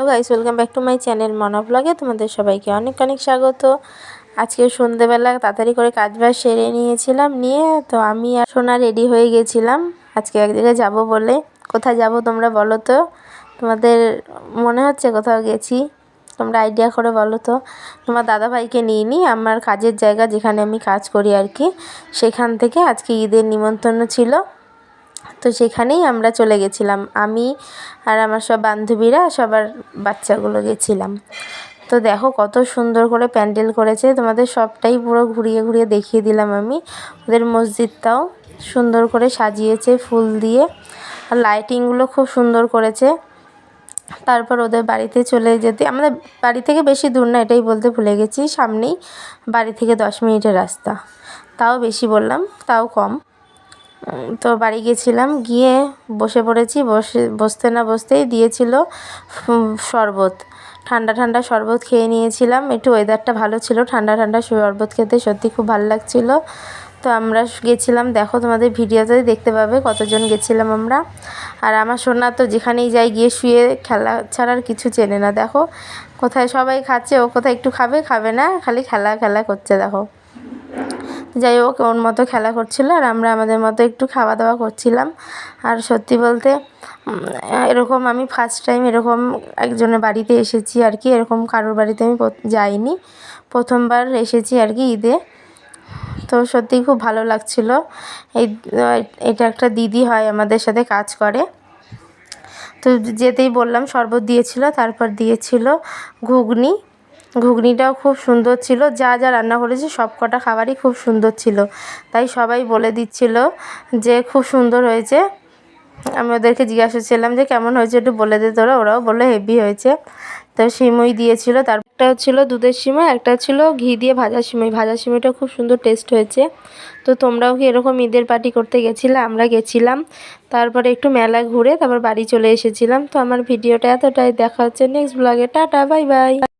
Hello guys, welcome back to my channel Mona ব্লগে। তোমাদের সবাইকে অনেক অনেক স্বাগত। আজকে সন্ধেবেলা তাড়াতাড়ি করে কাজ বাজ সেরে নিয়েছিলাম নিয়ে, তো আমি আর সোনা রেডি হয়ে গেছিলাম। আজকে এক জায়গায় যাব বলে। কোথায় যাব তোমরা বলো তো? তোমাদের মনে হচ্ছে কোথাও গেছি? তোমরা আইডিয়া করে বলো তো। তোমার দাদাভাইকে নিয়ে নিই আমার কাজের জায়গা যেখানে আমি কাজ করি আর কি, সেখান থেকে আজকে ঈদের নিমন্ত্রণ ছিল। তো সেখানেই আমরা চলে গেছিলাম। আমি আর আমার সব বান্ধবীরা, সবার বাচ্চাগুলো গেছিলাম। তো দেখো কত সুন্দর করে প্যান্ডেল করেছে। তোমাদের সবটাই পুরো ঘুরিয়ে ঘুরিয়ে দেখিয়ে দিলাম আমি। ওদের মসজিদটাও সুন্দর করে সাজিয়েছে ফুল দিয়ে। আর লাইটিংগুলো খুব সুন্দর করেছে। তারপর ওদের বাড়িতে চলে যেতে, আমাদের বাড়ি থেকে বেশি দূর না, এটাই বলতে ভুলে গেছি। সামনেই বাড়ি থেকে দশ মিনিটের রাস্তা। তাও বেশি বললাম, তাও কম। তো বাড়ি গেছিলাম, গিয়ে বসে পড়েছি, বসে, বসতে না বসতেই দিয়েছিল শরবত। ঠান্ডা ঠান্ডা শরবত খেয়ে নিয়েছিলাম, একটু ওয়েদারটা ভালো ছিল, ঠান্ডা ঠান্ডা শরবত খেতে সত্যি খুব ভালো লাগছিল। তো আমরা গেছিলাম, দেখো তোমাদের ভিডিওতে দেখতে পাবে কতজন গেছিলাম আমরা। আর আমার সোনা তো যেখানেই যাই গিয়ে শুয়ে, খেলা ছাড়ার কিছু চেনে না, দেখো। কোথায় সবাই খাচ্ছে, ও কোথায় একটু খাবে খাবে না, খালি খেলা খেলা করছে, দেখো। যাই হোক, ওর মতো খেলা করছিল আর আমরা আমাদের মতো একটু খাওয়া দাওয়া করছিলাম। আর সত্যি বলতে এরকম আমি ফার্স্ট টাইম এরকম একজনের বাড়িতে এসেছি আর কি, এরকম কারোর বাড়িতে আমি যাইনি। প্রথমবার এসেছি আর কি ঈদে। তো সত্যিই খুব ভালো লাগছিল। এই, এটা একটা দিদি হয় আমাদের সাথে কাজ করে। তো যেতেই বললাম, শরবত দিয়েছিল, তারপর দিয়েছিল ঘুগনি। ঘুগনিটাও খুব সুন্দর ছিল। যা যা রান্না করেছে সব কটা খাবারই খুব সুন্দর ছিল। তাই সবাই বলে দিচ্ছিল যে খুব সুন্দর হয়েছে। আমি ওদেরকে জিজ্ঞাসা করছিলাম যে কেমন হয়েছে একটু বলে দে তোরা। ওরাও বলল হেভি হয়েছে। তো সিমই দিয়েছিল। তার একটা ছিল দুধের সিমই, একটা ছিল ঘি দিয়ে ভাজা সিমই। ভাজা সিমইটা খুব সুন্দর টেস্ট হয়েছে। তো তোমরাও কি এরকম ঈদের পার্টি করতে গেছিলে? আমরা গেছিলাম। তারপরে একটু মেলা ঘুরে তারপর বাড়ি চলে এসেছিলাম। তো আমার ভিডিওটা এতটাই। দেখা হচ্ছে নেক্সট ব্লগে টাটা বাই বাই